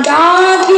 God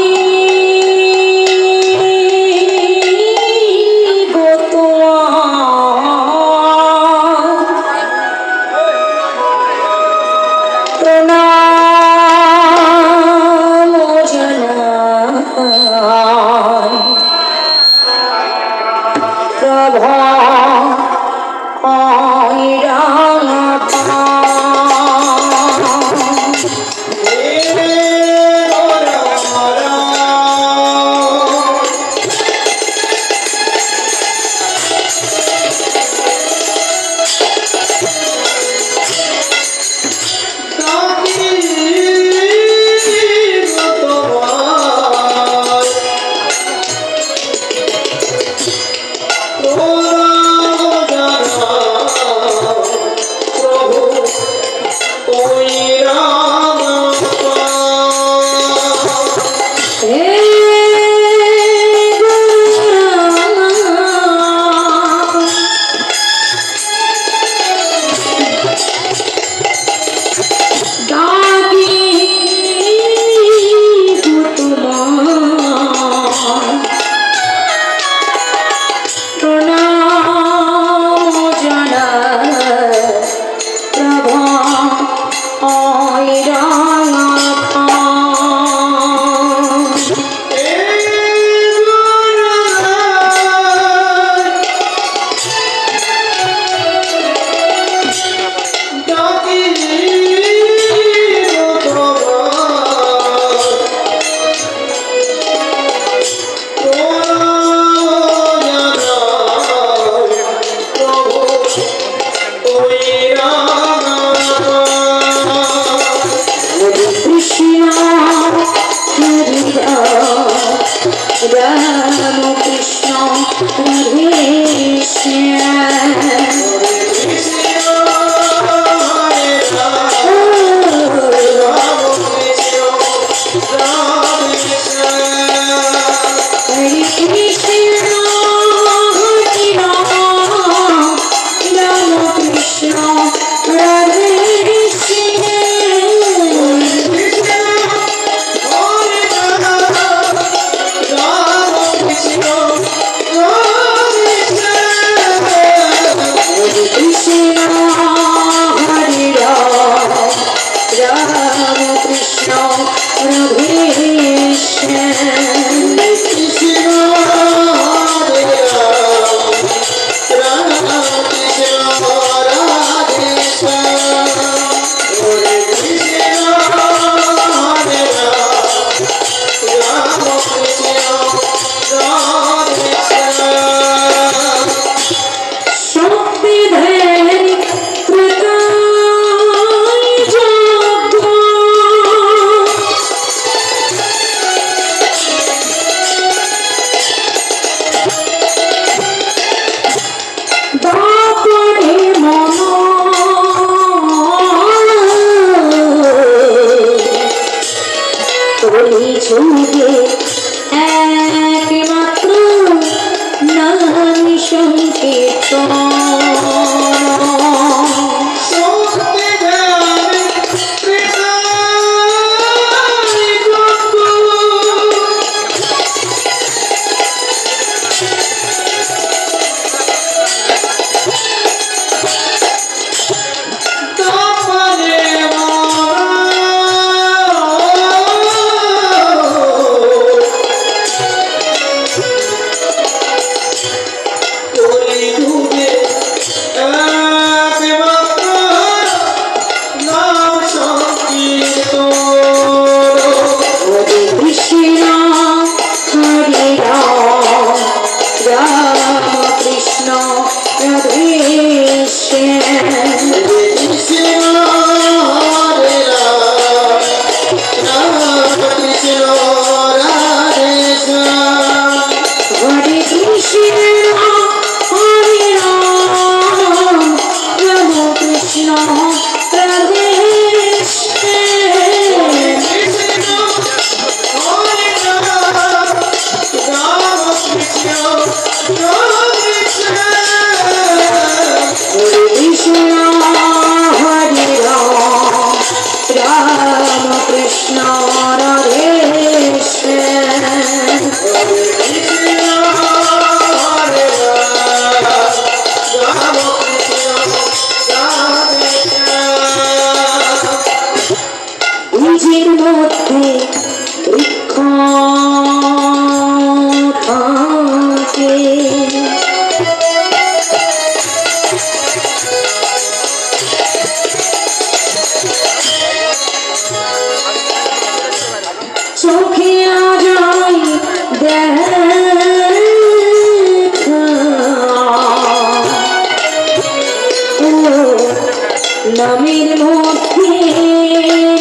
নামের মধ্যে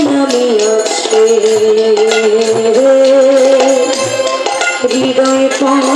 নামে আছে হৃদয় পা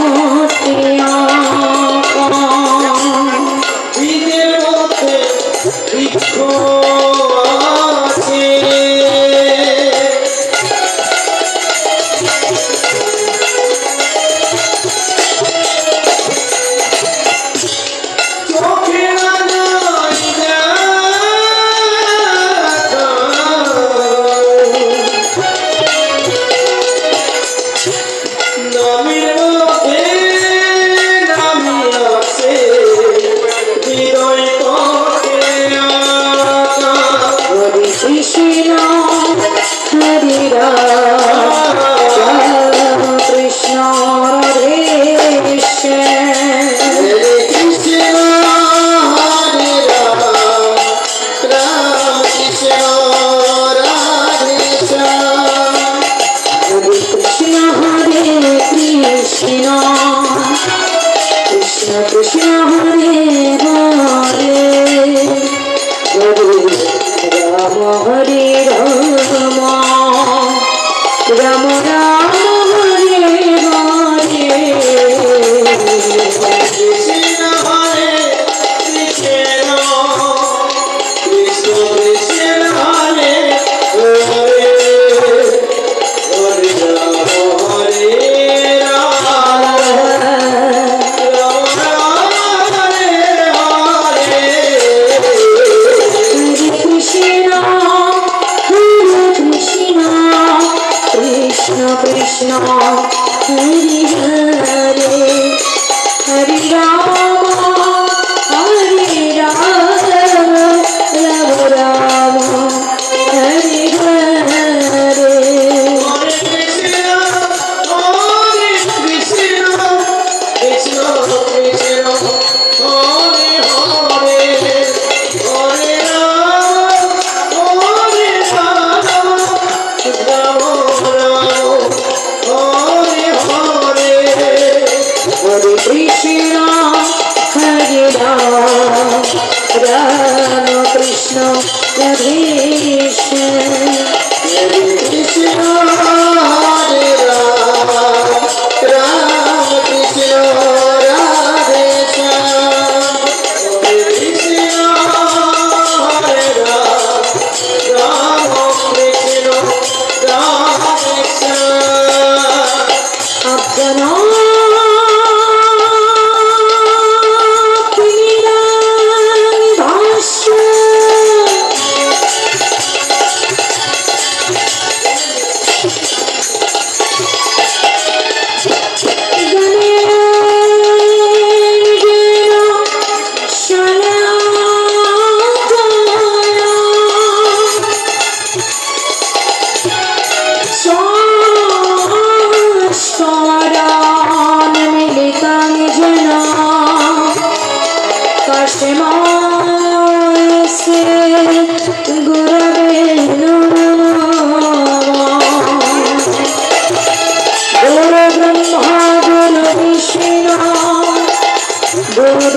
কৃষ্ণ হরে কৃষ্ণ কৃষ্ণ হরে রাম রাম কৃষ্ণ রাধে কৃষ্ণ হরে রাম রাম কৃষ্ণ রাধে আপ জানো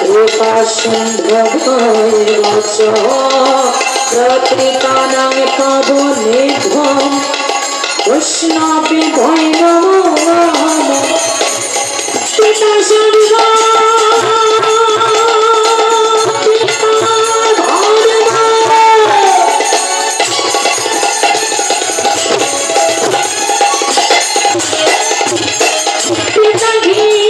কৃপা সিন্ধু ভৈরচ প্রকৃতানাং পদ নিধম কৃষ্ণাপি ভৈরব পিতা সর্বা Thank you.